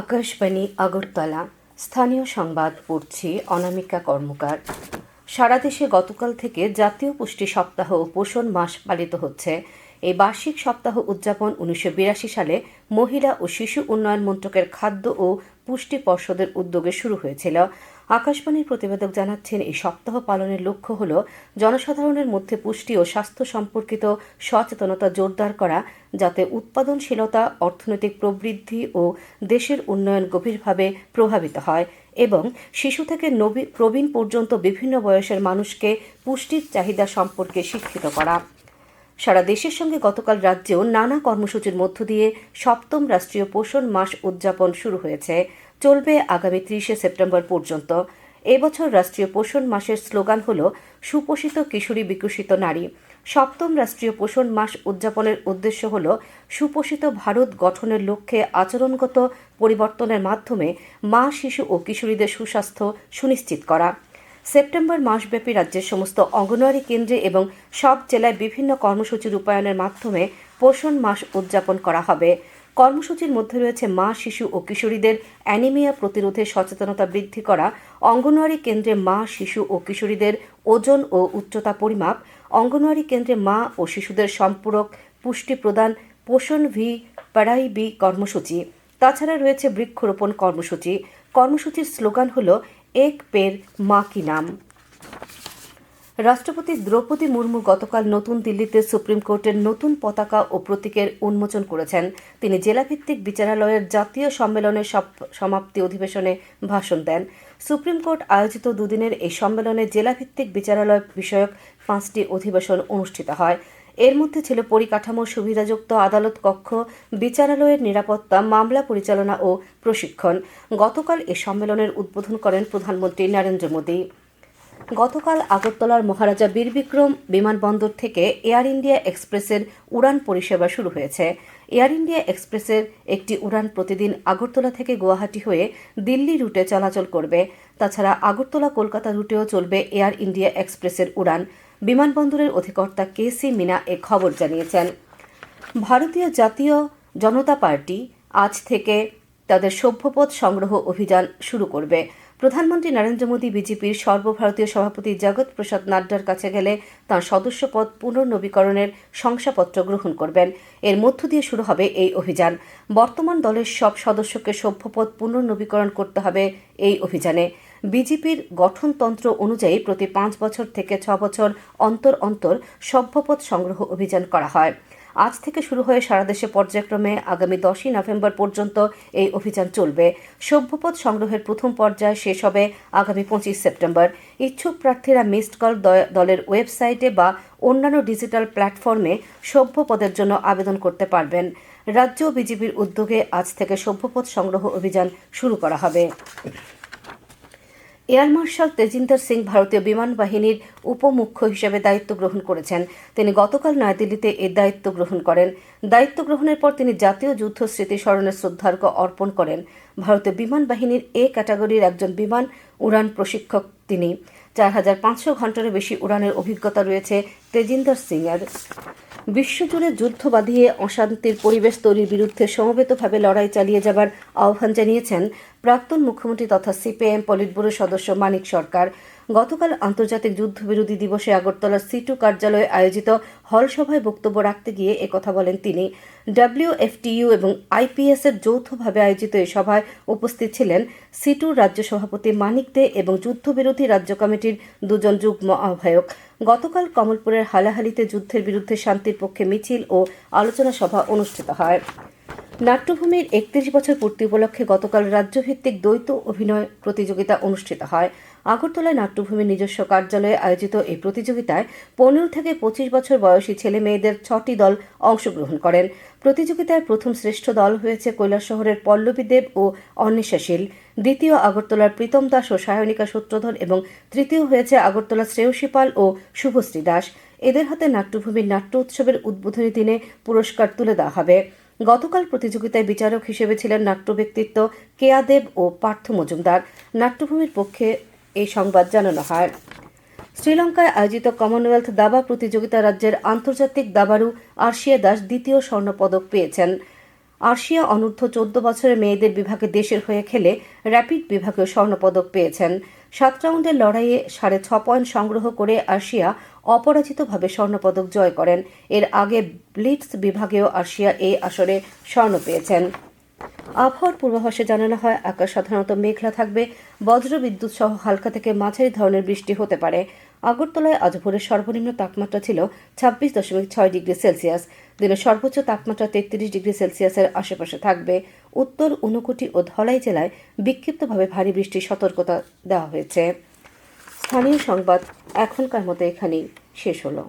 আকাশবাণী আগরতলা। স্থানীয় সংবাদ পড়ছি অনামিকা কর্মকার। সারা দেশে গতকাল থেকে জাতীয় পুষ্টি সপ্তাহ ও পোষণ মাস পালিত হচ্ছে। এই বার্ষিক সপ্তাহ উদযাপন উনিশশো বিরাশি সালে মহিলা ও শিশু উন্নয়ন মন্ত্রকের খাদ্য ও পুষ্টি পর্ষদের উদ্যোগে শুরু হয়েছিল। আকাশবাণীর প্রতিবেদক জানাচ্ছেন, এই সপ্তাহ পালনের লক্ষ্য হল জনসাধারণের মধ্যে পুষ্টি ও স্বাস্থ্য সম্পর্কিত সচেতনতা জোরদার করা, যাতে উৎপাদনশীলতা, অর্থনৈতিক প্রবৃদ্ধি ও দেশের উন্নয়ন গভীরভাবে প্রভাবিত হয় এবং শিশু থেকে প্রবীণ পর্যন্ত বিভিন্ন বয়সের মানুষকে পুষ্টির চাহিদা সম্পর্কে শিক্ষিত করা। সারা দেশের সঙ্গে গতকাল রাজ্যেও নানা কর্মসূচির মধ্য দিয়ে সপ্তম রাষ্ট্রীয় পোষণ মাস উদযাপন শুরু হয়েছে। চলবে আগামী ত্রিশে সেপ্টেম্বর পর্যন্ত। এবছর রাষ্ট্রীয় পোষণ মাসের স্লোগান হল, সুপোষিত কিশোরী বিকশিত নারী। সপ্তম রাষ্ট্রীয় পোষণ মাস উদযাপনের উদ্দেশ্য হল, সুপোষিত ভারত গঠনের লক্ষ্যে আচরণগত পরিবর্তনের মাধ্যমে মা, শিশু ও কিশোরীদের সুস্বাস্থ্য সুনিশ্চিত করা। সেপ্টেম্বর মাসব্যাপী রাজ্যের সমস্ত অঙ্গনওয়াড়ি কেন্দ্রে এবং সব জেলায় বিভিন্ন কর্মসূচি রূপায়ণের মাধ্যমে পোষণ মাস উদযাপন করা হবে। কর্মসূচির মধ্যে রয়েছে মা, শিশু ও কিশোরীদের অ্যানিমিয়া প্রতিরোধে সচেতনতা বৃদ্ধি করা, অঙ্গনওয়াড়ি কেন্দ্রে মা, শিশু ও কিশোরীদের ওজন ও উচ্চতা পরিমাপ, অঙ্গনওয়াড়ি কেন্দ্রে মা ও শিশুদের সম্পূরক পুষ্টি প্রদান, পোষণ ভি, পড়াই বি কর্মসূচি। তাছাড়া রয়েছে বৃক্ষরোপণ কর্মসূচি। কর্মসূচির স্লোগান হল, এক পের মা কি নাম? রাষ্ট্রপতি দ্রৌপদী মুর্মু গতকাল নতুন দিল্লিতে সুপ্রিম কোর্টের নতুন পতাকা ও প্রতীকের উন্মোচন করেছেন। তিনি জেলাভিত্তিক বিচারালয়ের জাতীয় সম্মেলনের সমাপ্তি অধিবেশনে ভাষণ দেন। সুপ্রিম কোর্ট আয়োজিত দুদিনের এই সম্মেলনে জেলাভিত্তিক বিচারালয় বিষয়ক পাঁচটি অধিবেশন অনুষ্ঠিত হয়। এর মধ্যে ছিল পরিকাঠামো সুবিধাযুক্ত আদালত কক্ষ, বিচারালয়ের নিরাপত্তা, মামলা পরিচালনা ও প্রশিক্ষণ। গতকাল এ সম্মেলনের উদ্বোধন করেন প্রধানমন্ত্রী নরেন্দ্র মোদী। গতকাল আগরতলার মহারাজা বীরবিক্রম বিমানবন্দর থেকে এয়ার ইন্ডিয়া এক্সপ্রেসের উড়ান পরিষেবা শুরু হয়েছে। এয়ার ইন্ডিয়া এক্সপ্রেসের একটি উড়ান প্রতিদিন আগরতলা থেকে গুয়াহাটি হয়ে দিল্লি রুটে চলাচল করবে। তাছাড়া আগরতলা কলকাতা রুটেও চলবে এয়ার ইন্ডিয়া এক্সপ্রেসের উড়ান। বিমানবন্দরের অধিকর্তা কে সি মিনা এ খবর জানিয়েছেন। ভারতীয় জাতীয় জনতা পার্টি আজ থেকে তাদের সভ্যপদ সংগ্রহ অভিযান শুরু করবে। প্রধানমন্ত্রী নরেন্দ্র মোদী বিজেপির সর্বভারতীয় সভাপতি জগৎ প্রসাদ নাড্ডার কাছে গেলে তাঁর সদস্যপদ পুনর্নবীকরণের শংসাপত্র গ্রহণ করবেন। এর মধ্য দিয়ে শুরু হবে এই অভিযান। বর্তমান দলের সব সদস্যকে সভ্যপদ পুনর্নবীকরণ করতে হবে এই অভিযানে। বিজেপির গঠনতন্ত্র অনুযায়ী প্রতি পাঁচ বছর থেকে ছ বছর অন্তর অন্তর সভ্যপদ সংগ্রহ অভিযান করা হয়। আজ থেকে শুরু হয়ে সারা দেশে পর্যায়ক্রমে আগামী দশই নভেম্বর পর্যন্ত এই অভিযান চলবে। সভ্যপদ সংগ্রহের প্রথম পর্যায় শেষ হবে আগামী পঁচিশ সেপ্টেম্বর। ইচ্ছুক প্রার্থীরা মিসড কল দলের ওয়েবসাইটে বা অন্যান্য ডিজিটাল প্ল্যাটফর্মে সভ্যপদের জন্য আবেদন করতে পারবেন। রাজ্য বিজেপির উদ্যোগে আজ থেকে সভ্যপদ সংগ্রহ অভিযান শুরু করা হবে। এয়ার মার্শাল তেজিন্দর সিং ভারতীয় বিমান বাহিনীর উপমুখ্য হিসেবে দায়িত্ব গ্রহণ করেছেন। তিনি গতকাল নয়াদিল্লিতে এর দায়িত্ব গ্রহণ করেন। দায়িত্ব গ্রহণের পর তিনি জাতীয় যুদ্ধ স্মৃতি স্মরণে শ্রদ্ধার্ঘ্য অর্পণ করেন। ভারতীয় বিমান বাহিনীর এ ক্যাটাগরির একজন বিমান উড়ান প্রশিক্ষক তিনি। চার হাজার পাঁচশো ঘন্টারও বেশি উড়ানের অভিজ্ঞতা রয়েছে তেজিন্দর সিং এর বিশ্বজুড়ে যুদ্ধ বাঁধিয়ে অশান্তির পরিবেশ তৈরির বিরুদ্ধে সমবেতভাবে লড়াই চালিয়ে যাবার আহ্বান জানিয়েছেন প্রাক্তন মুখ্যমন্ত্রী তথা সিপিআইএম পলিটব্যুরো সদস্য মানিক সরকার। গতকাল আন্তর্জাতিক যুদ্ধবিরোধী দিবসে আগরতলার সিটু কার্যালয়ে আয়োজিত হল সভায় বক্তব্য রাখতে গিয়ে একথা বলেন তিনি। ডাব্লিউএফটিইউ এবং আইপিএস এর যৌথভাবে আয়োজিত এই সভায় উপস্থিত ছিলেন সিটুর রাজ্য সভাপতি মানিক দে এবং যুদ্ধবিরোধী রাজ্য কমিটির দুজন যুগ্ম আহ্বায়ক। গতকাল কমলপুরের হালাহালিতে যুদ্ধের বিরুদ্ধে শান্তির পক্ষে মিছিল ও আলোচনা সভা অনুষ্ঠিত হয়। নাট্যভূমির একত্রিশ বছর পূর্তি উপলক্ষে গতকাল রাজ্যভিত্তিক দ্বৈত অভিনয় প্রতিযোগিতা অনুষ্ঠিত হয়। আগরতলায় নাট্যভূমির নিজস্ব কার্যালয়ে আয়োজিত এই প্রতিযোগিতায় পনেরো থেকে পঁচিশ বছর বয়সী ছেলে মেয়েদের ছটি দল অংশগ্রহণ করেন। প্রতিযোগিতায় প্রথম শ্রেষ্ঠ দল হয়েছে কৈলাসহরের পল্লবী দেব ও অন্বেষাশীল দ্বিতীয় আগরতলার প্রীতম দাস ও সায়নিকা সূত্রধর এবং তৃতীয় হয়েছে আগরতলা শ্রেয়সী পাল ও শুভশ্রী দাস। এদের হাতে নাট্যভূমির নাট্য উৎসবের উদ্বোধনী দিনে পুরস্কার তুলে দেওয়া হবে। গতকাল প্রতিযোগিতায় বিচারক হিসেবে ছিলেন নাট্য ব্যক্তিত্ব কেয়া দেব ও পার্থ মজুমদার। নাট্যভূমির পক্ষে এই সংবাদ জানানো হয়। শ্রীলঙ্কায় আয়োজিত কমনওয়েলথ দাবা প্রতিযোগিতা রাজ্যের আন্তর্জাতিক দাবারু আর্শিয়া দাস দ্বিতীয় স্বর্ণপদক পেয়েছেন। আর্শিয়া অনূর্ধ্ব চোদ্দ বছরের মেয়েদের বিভাগে দেশের হয়ে খেলে র্যাপিড বিভাগেও স্বর্ণপদক পেয়েছেন। সাত রাউন্ডের লড়াইয়ে সাড়ে ছ পয়েন্ট সংগ্রহ করে আর্শিয়া অপরাজিতভাবে স্বর্ণপদক জয় করেন। এর আগে ব্লিটস বিভাগেও আর্শিয়া এই আসরে স্বর্ণ পেয়েছেন। আবহাওয়ার পূর্বাভাসে জানানো হয়, আকাশ সাধারণত মেঘলা থাকবে। বজ্র, বিদ্যুৎ সহ হালকা থেকে মাঝারি ধরনের বৃষ্টি হতে পারে। আগরতলায় আজ ভোরের সর্বনিম্ন তাপমাত্রা ছিল ছাব্বিশ দশমিক ছয় ডিগ্রি সেলসিয়াস। দিনের সর্বোচ্চ তাপমাত্রা তেত্রিশ ডিগ্রি সেলসিয়াসের আশেপাশে থাকবে। উত্তর, ঊনকোটি ও ধলাই জেলায় বিক্ষিপ্তভাবে ভারী বৃষ্টির সতর্কতা দেওয়া হয়েছে। স্থানীয় সংবাদ এখনকার মতো এখানেই শেষ হলো।